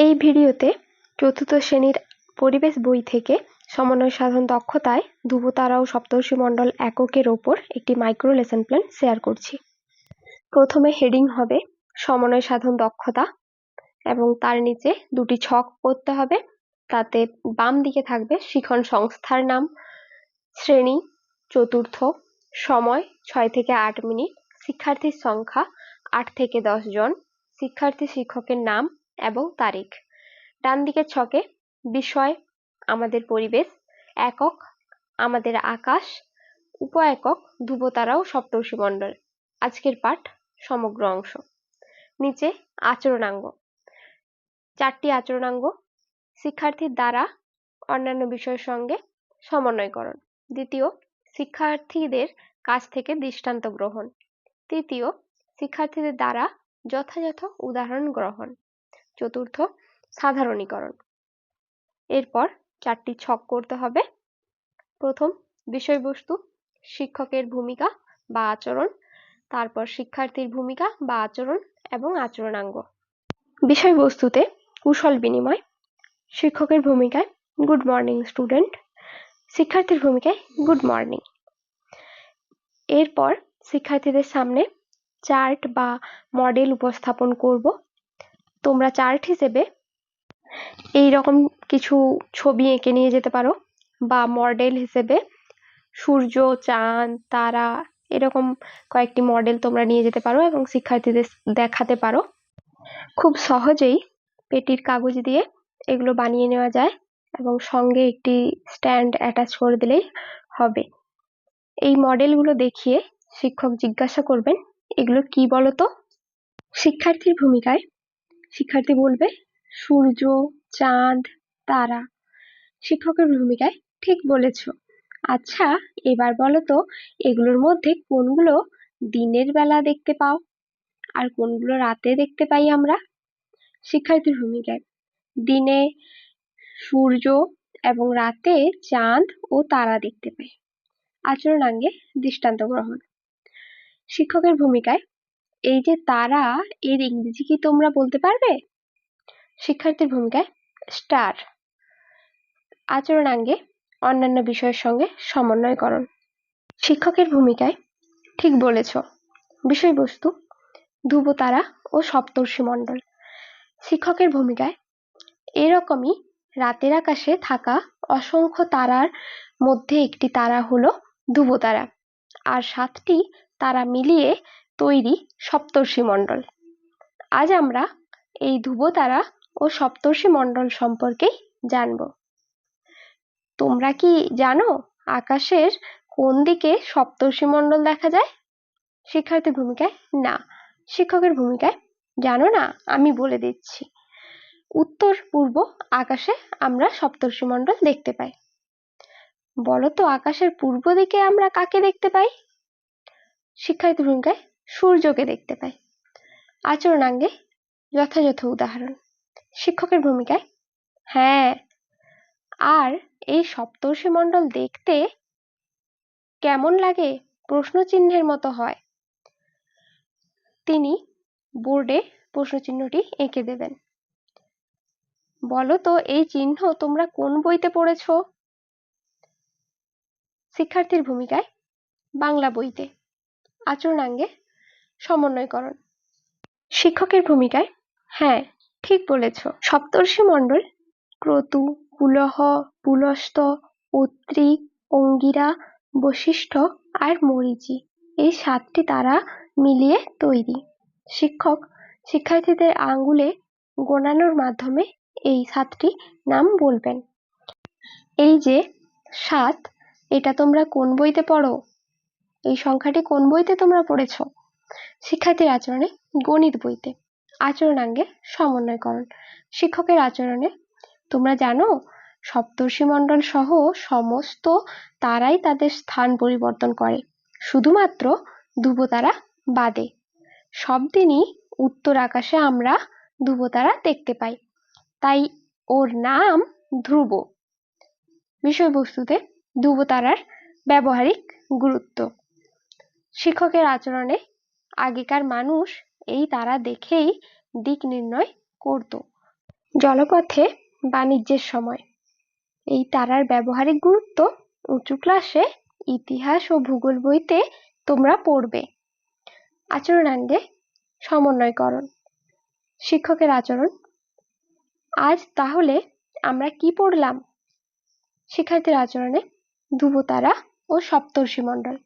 এই ভিডিওতে চতুর্থ শ্রেণির পরিবেশ বই থেকে সমন্বয় সাধন দক্ষতায় ধ্রুবতারা ও সপ্তর্ষি সপ্তর্ষিমণ্ডল এককের ওপর একটি মাইক্রো লেসন প্ল্যান শেয়ার করছি। প্রথমে হেডিং হবে সমন্বয় সাধন দক্ষতা এবং তার নিচে দুটি ছক করতে হবে। তাতে বাম দিকে থাকবে শিখন সংস্থার নাম, শ্রেণি, চতুর্থ, সময়, ছয় থেকে আট মিনিট, শিক্ষার্থীর সংখ্যা, আট থেকে দশ জন, শিক্ষার্থী শিক্ষকের নাম এবং তারিখ। ডান দিকের ছকে বিষয়, আমাদের পরিবেশ, একক, আমাদের আকাশ উপ একক ধ্রুবতারা ও সপ্তর্ষিমণ্ডল আজকের পাঠ সমগ্র অংশ। নিচে আচরণাঙ্গ। চারটি আচরণাঙ্গ শিক্ষার্থীর দ্বারা অন্যান্য বিষয়ের সঙ্গে সমন্বয়করণ। দ্বিতীয়, শিক্ষার্থীদের কাছ থেকে দৃষ্টান্ত গ্রহণ। তৃতীয়, শিক্ষার্থীদের দ্বারা যথাযথ উদাহরণ গ্রহণ। চতুর্থ সাধারণীকরণ। এরপর চারটি ছক করতে হবে। প্রথম বিষয়বস্তু, শিক্ষকের ভূমিকা বা আচরণ, তারপর শিক্ষার্থীর ভূমিকা বা আচরণ এবং আচরণাঙ্গ। বিষয়বস্তুতে কুশল বিনিময়, শিক্ষকের ভূমিকায় গুড মর্নিং স্টুডেন্ট, শিক্ষার্থীর ভূমিকায় গুড মর্নিং। এরপর শিক্ষার্থীদের সামনে চার্ট বা মডেল উপস্থাপন করব। তোমরা চার্ট হিসেবে এই রকম কিছু ছবি এঁকে নিয়ে যেতে পারো বা মডেল হিসেবে। সূর্য, চাঁদ, তারা এরকম কয়েকটি মডেল তোমরা নিয়ে যেতে পারো এবং শিক্ষার্থীদের দেখাতে পারো। খুব সহজেই পেটির কাগজ দিয়ে এগুলো বানিয়ে নেওয়া যায় এবং সঙ্গে একটি স্ট্যান্ড অ্যাটাচ করে দিলেই হবে। এই মডেলগুলো দেখিয়ে শিক্ষক জিজ্ঞাসা করবেন, এগুলো কি বলতো শিক্ষার্থীর ভূমিকায় শিক্ষার্থী বলবে, সূর্য, চাঁদ, তারা। শিক্ষকের ভূমিকায় ঠিক বলেছ। আচ্ছা এবার বলো তো, এগুলোর মধ্যে কোনগুলো দিনের বেলা দেখতে পাও? আর কোনগুলো রাতে দেখতে পাই আমরা? শিক্ষার্থীর ভূমিকায়। দিনে সূর্য এবং রাতে চাঁদ ও তারা দেখতে পাই। আচরণাঙ্গে দৃষ্টান্ত গ্রহণ। শিক্ষকের ভূমিকায় এই যে তারা, এর ইংরেজি কি তোমরা বলতে পারবে? শিক্ষার্থীর ভূমিকায় স্টার। আচরণাঙ্গে, অন্যান্য বিষয়ের সঙ্গে সমন্বয়করণ। শিক্ষকের ভূমিকায় ঠিক বলেছ। বিষয়বস্তু, ধ্রুবতারা ও সপ্তর্ষি মণ্ডল। শিক্ষকের ভূমিকায় এরকমই রাতের আকাশে থাকা অসংখ্য তারার মধ্যে একটি তারা হলো ধ্রুবতারা। আর সাতটি তারা মিলিয়ে তৈরি সপ্তর্ষি মণ্ডল। আজ আমরা এই ধ্রুবতারা ও সপ্তর্ষি মণ্ডল সম্পর্কেই জানব। তোমরা কি জানো আকাশের কোন দিকে সপ্তর্ষি মণ্ডল দেখা যায়? শিক্ষার্থীর ভূমিকায়? না। শিক্ষকের ভূমিকায়? জানো না? আমি বলে দিচ্ছি। উত্তর পূর্ব আকাশে আমরা সপ্তর্ষি মণ্ডল দেখতে পাই। বলো তো আকাশের পূর্ব দিকে আমরা কাকে দেখতে পাই? শিক্ষার্থী ভূমিকায়? সূর্যকে দেখতে পাই আচরণাঙ্গে যথাযথ উদাহরণ। শিক্ষকের ভূমিকায় হ্যাঁ আর এই সপ্তর্ষি মণ্ডল দেখতে কেমন লাগে? প্রশ্ন চিহ্নের মতো হয়। তিনি বোর্ডে প্রশ্নচিহ্নটি এঁকে দেবেন। বলো তো, এই চিহ্ন তোমরা কোন বইতে পড়েছ? শিক্ষার্থীর ভূমিকায়, বাংলা বইতে। আচরণাঙ্গে সমন্বয়করণ। শিক্ষকের ভূমিকায়? হ্যাঁ ঠিক বলেছ। সপ্তর্ষি মণ্ডল, ক্রতু, পুলহ, পুলস্ত, অত্রি, অঙ্গিরা, বশিষ্ঠ আর মরিচি। এই সাতটি তারা মিলিয়ে তৈরি। শিক্ষক, শিক্ষার্থীদের আঙ্গুলে গোনানোর মাধ্যমে এই সাতটি নাম বলবেন। এই যে সাত, এটা তোমরা কোন বইতে পড়ো? এই সংখ্যাটি কোন বইতে তোমরা পড়েছ? শিক্ষার্থীর আচরণে গণিত বইতে। আচরণাঙ্গে সমন্বয়করণ। শিক্ষকের আচরণে তোমরা জানো, সপ্তর্ষি মণ্ডল সহ সমস্ত তারাই তাদের স্থান পরিবর্তন করে। শুধুমাত্র ধ্রুবতারা বাদে। সব দিনই উত্তর আকাশে আমরা ধ্রুবতারা দেখতে পাই। তাই ওর নাম ধ্রুব। বিষয়বস্তুতে ধ্রুবতারার ব্যবহারিক গুরুত্ব। শিক্ষকের আচরণে আগেকার মানুষ এই তারা দেখেই দিক নির্ণয় করত। জলপথে বাণিজ্যের সময়। এই তারার ব্যবহারিক গুরুত্ব উঁচু ক্লাসে ইতিহাস ও ভূগোল বইতে তোমরা পড়বে। আচরণাঙ্গে সমন্বয়করণ। শিক্ষকের আচরণ। আজ তাহলে আমরা কি পড়লাম? শিক্ষার্থীর আচরণে ধ্রুবতারা ও সপ্তর্ষি মণ্ডল।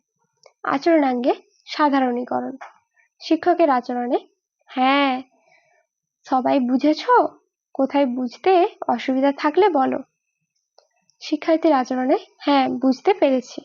আচরণাঙ্গে সাধারণীকরণ। শিক্ষকের আচরণে? হ্যাঁ। সবাই বুঝেছ? কোথায় বুঝতে অসুবিধা থাকলে বলো। শিক্ষার্থীর আচরণে? হ্যাঁ বুঝতে পেরেছি।